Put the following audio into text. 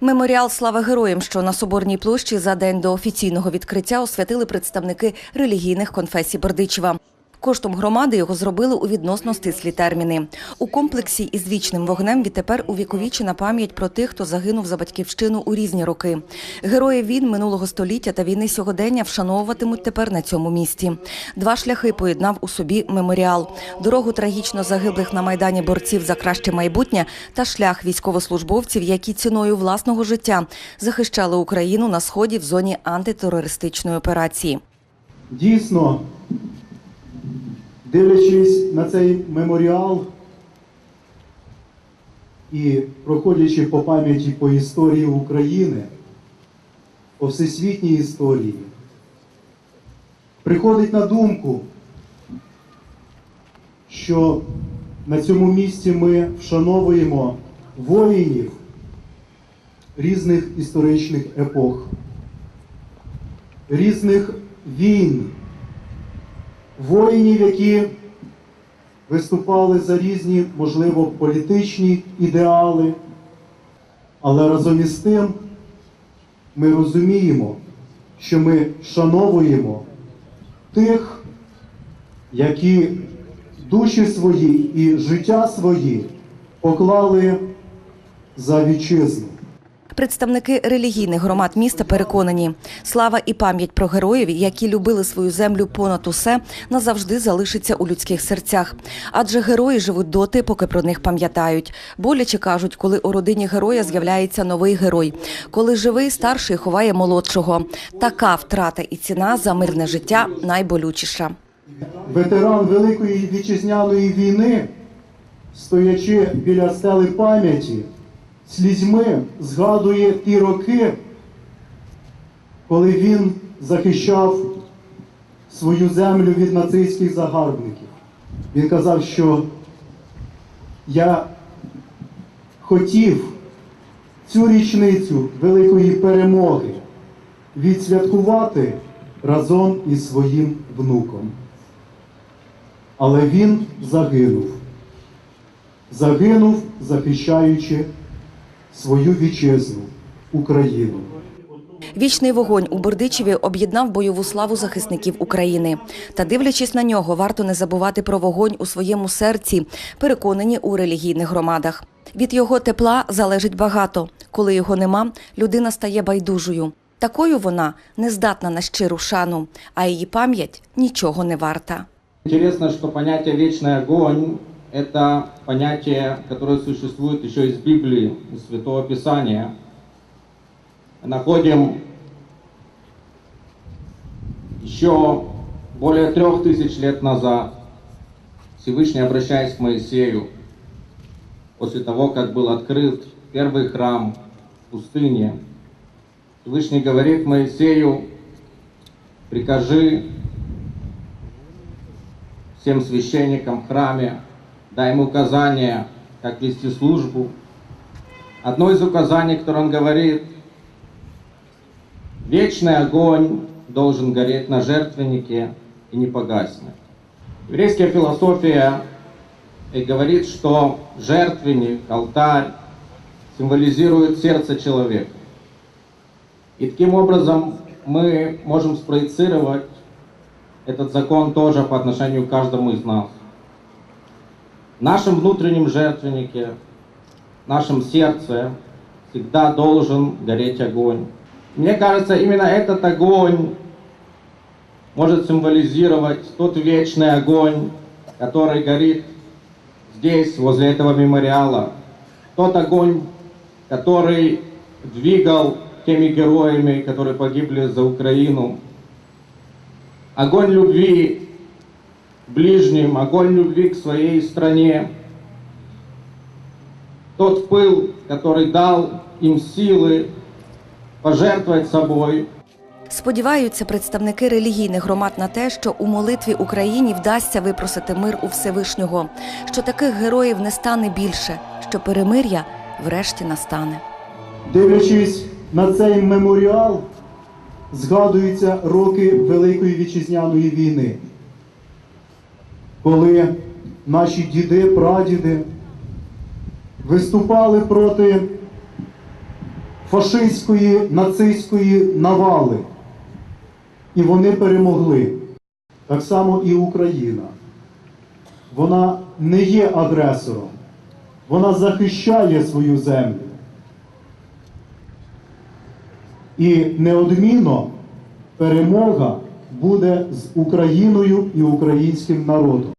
Меморіал Слава героям, що на Соборній площі за день до офіційного відкриття освятили представники релігійних конфесій Бердичева. Коштом громади його зробили у відносно стислі терміни. У комплексі із вічним вогнем відтепер увіковічена пам'ять про тих, хто загинув за батьківщину у різні роки. Героїв війн минулого століття та війни сьогодення вшановуватимуть тепер на цьому місці. Два шляхи поєднав у собі меморіал: дорогу трагічно загиблих на майдані борців за краще майбутнє та шлях військовослужбовців, які ціною власного життя захищали Україну на сході в зоні антитерористичної операції. Дійсно, дивлячись на цей меморіал і проходячи по пам'яті по історії України, по всесвітній історії, приходить на думку, що на цьому місці ми вшановуємо воїнів різних історичних епох, різних війн, воїнів, які виступали за різні, можливо, політичні ідеали, але разом із тим ми розуміємо, що ми шановуємо тих, які душі свої і життя свої поклали за вітчизну. Представники релігійних громад міста переконані, слава і пам'ять про героїв, які любили свою землю понад усе, назавжди залишиться у людських серцях. Адже герої живуть доти, поки про них пам'ятають. Боляче кажуть, коли у родині героя з'являється новий герой, коли живий старший ховає молодшого. Така втрата і ціна за мирне життя найболючіша. ветеран Великої вітчизняної війни, стоячи біля стели пам'яті, слізьми згадує ті роки, коли він захищав свою землю від нацистських загарбників. Він казав, що я хотів цю річницю великої перемоги відсвяткувати разом із своїм внуком. Але він загинув. Загинув, захищаючи свою вітчизну, Україну. Вічний вогонь у Бердичеві об'єднав бойову славу захисників України. Та дивлячись на нього, варто не забувати про вогонь у своєму серці, переконані у релігійних громадах. Від його тепла залежить багато. Коли його нема, людина стає байдужою. Такою вона не здатна на щиру шану, а її пам'ять нічого не варта. Интересно, что понятие «вечный огонь» — это понятие, которое существует еще из Библии, из Святого Писания. Находим еще более трех тысяч лет назад Всевышний, обращаясь к Моисею, после того, как был открыт первый храм в пустыне, Всевышний говорит Моисею, прикажи всем священникам в храме, дай им указания, как вести службу. Одно из указаний, которое он говорит, вечный огонь должен гореть на жертвеннике и не погаснет. Еврейская философия и говорит, что жертвенник, алтарь символизирует сердце человека. И таким образом мы можем спроецировать этот закон тоже по отношению к каждому из нас. Нашем внутреннем жертвеннике, в нашем сердце всегда должен гореть огонь. Мне кажется, именно этот огонь может символизировать тот вечный огонь, который горит здесь, возле этого мемориала. Тот огонь, который двигал теми героями, которые погибли за Украину. Огонь любви ближним, огонь любви к своей стране. Тот пыл, который дал им силы пожертвовать собой, Сподіваються представники релігійних громад на те, що у молитві Україні вдасться випросити мир у Всевишнього, що таких героїв не стане більше, що перемир'я врешті настане. Дивлячись на цей меморіал, згадуються роки Великої вітчизняної війни, коли наші діди, прадіди виступали проти фашистської нацистської навали. І вони перемогли. Так само і Україна. Вона не є агресором, вона захищає свою землю. І неодмінно перемога буде з Україною і українським народом.